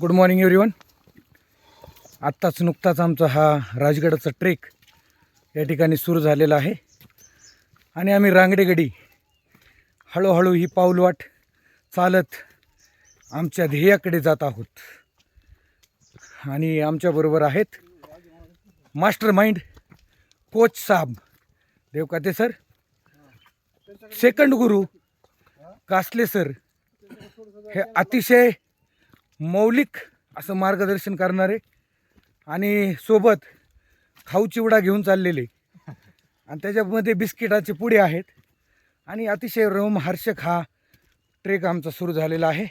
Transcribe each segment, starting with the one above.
Good morning everyone आत्ताच नुकताच आमचा हा राजगडाचा ट्रेक या ठिकाणी सुरू झालेला आहे. आणि आम्ही रांगडेगडी हळूहळू ही पाऊलवाट चालत आमच्या ध्येयाकडे जात आहोत. आणि आमच्याबरोबर आहेत मास्टर माइंड कोच साब. Devkate sir? Second Guru Kasle sir. हे अतिशय मौलिक असं मार्गदर्शन करणारे आणि सोबत खाऊ चिवडा घेऊन चाललेले. आणि त्याच्यामध्ये बिस्किटाचे पुढे आहेत. आणि अतिशय रोमहर्षक हा ट्रेक आमचा सुरू झालेला आहे.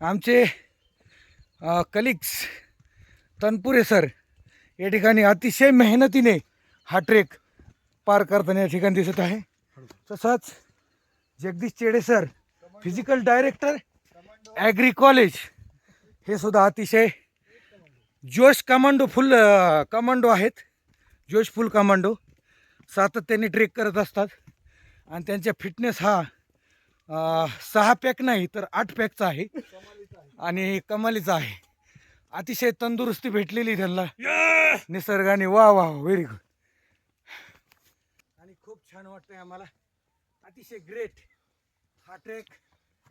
आमचे कलिग्स तनपुरे सर या ठिकाणी अतिशय मेहनतीने हा ट्रेक पार करताना या ठिकाणी दिसत आहे. तसंच Jagdish Chede sir physical director agri college हे सुद्धा अतिशय जोश कमांडो फुल कमांडो आहेत. जोश फुल कमांडो. सातत्याने ट्रेक करत असतात. आणि त्यांच्या फिटनेस हा सहा पॅक नाही तर आठ पॅकचा आहे. आणि कमालीचा आहे. अतिशय तंदुरुस्ती भेटलेली त्यांना. निसर्गाने. वा वा व्हेरी गुड आणि खूप छान वाटतंय आम्हाला. अतिशय ग्रेट हा ट्रेक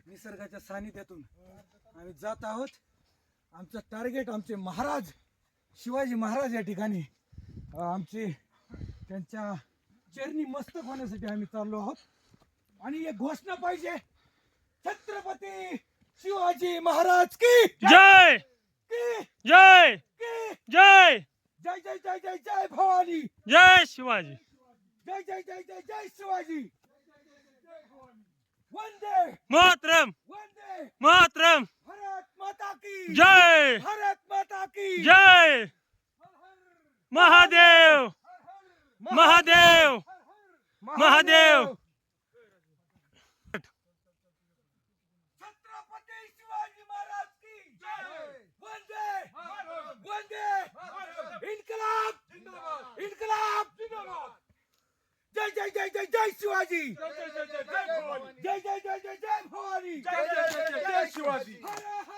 निसर्गाच्या सानिध्यातून आम्ही जात आहोत. आमचं टार्गेट आमचे महाराज शिवाजी महाराज या ठिकाणी आमचे त्यांच्या चरणी मस्तक होण्यासाठी आम्ही चाललो आहोत. आणि एक घोषणा पाहिजे छत्रपती शिवाजी महाराज की जय! की जय! की जय! जय जय जय जय जय भवानी। जय शिवाजी। जय जय जय जय जय शिवाजी। वंदे। मातरम। वंदे। मातरम। जय भारत माता की जय महादेव महादेव महादेव छत्रपती शिवाजी महाराज की वंदे वंदे इन्कलाब इन्कलाब जय जय जय जय जय शिवाजी जय जय जय जय जय भवानी जय शिवाजी हर हर